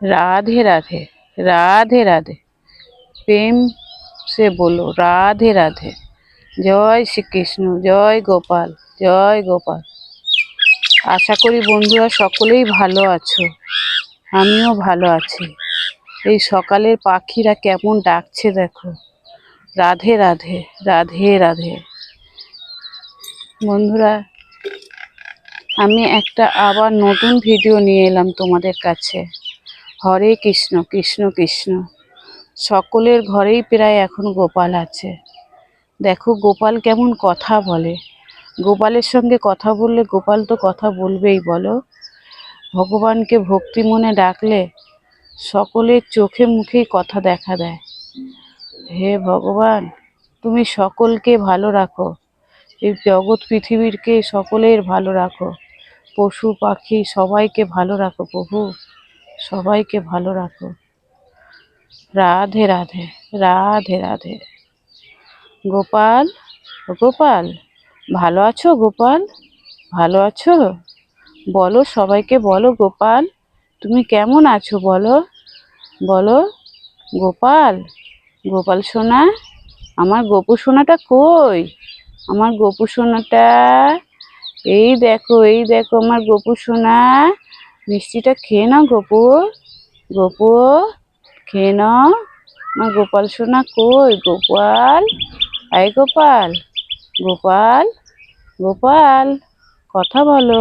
রাধে রাধে রাধে রাধে। প্রেম সে বলো রাধে রাধে। জয় শ্রীকৃষ্ণ, জয় গোপাল জয় গোপাল। আশা করি বন্ধুরা সকলেই ভালো আছো, আমিও ভালো আছি। এই সকালের পাখিরা কেমন ডাকছে দেখো। রাধে রাধে রাধে রাধে। বন্ধুরা, আমি একটা আবার নতুন ভিডিও নিয়ে এলাম তোমাদের কাছে। হরে কৃষ্ণ কৃষ্ণ কৃষ্ণ। সকলের ঘরেই প্রায় এখন গোপাল আছে। দেখো, গোপাল কেমন কথা বলে। গোপালের সঙ্গে কথা বললে গোপাল তো কথা বলবেই, বলো। ভগবানকে ভক্তি মনে ডাকলে সকলের চোখে মুখেই কথা দেখা দেয়। হে ভগবান, তুমি সকলকে ভালো রাখো। এই জগৎ পৃথিবীরকে সকলের ভালো রাখো। পশু পাখি সবাইকে ভালো রাখো প্রভু। সবাইকে ভালো রাখো। রাধে রাধে রাধে রাধে। গোপাল গোপাল, ভালো আছো গোপাল? ভালো আছো? বলো, সবাইকে বলো গোপাল, তুমি কেমন আছো বলো? বলো, গোপাল গোপাল সোনা, আমার গোপু সোনাটা কই? আমার গোপু সোনাটা, এই দেখো এই দেখো, আমার গোপু সোনা মিষ্টিটা খেয়ে না গোপু গোপু খেয়ে নাও। মা, গোপাল সোনা কই? গোপাল? আয় গোপাল। গোপাল? গোপাল, কথা বলো।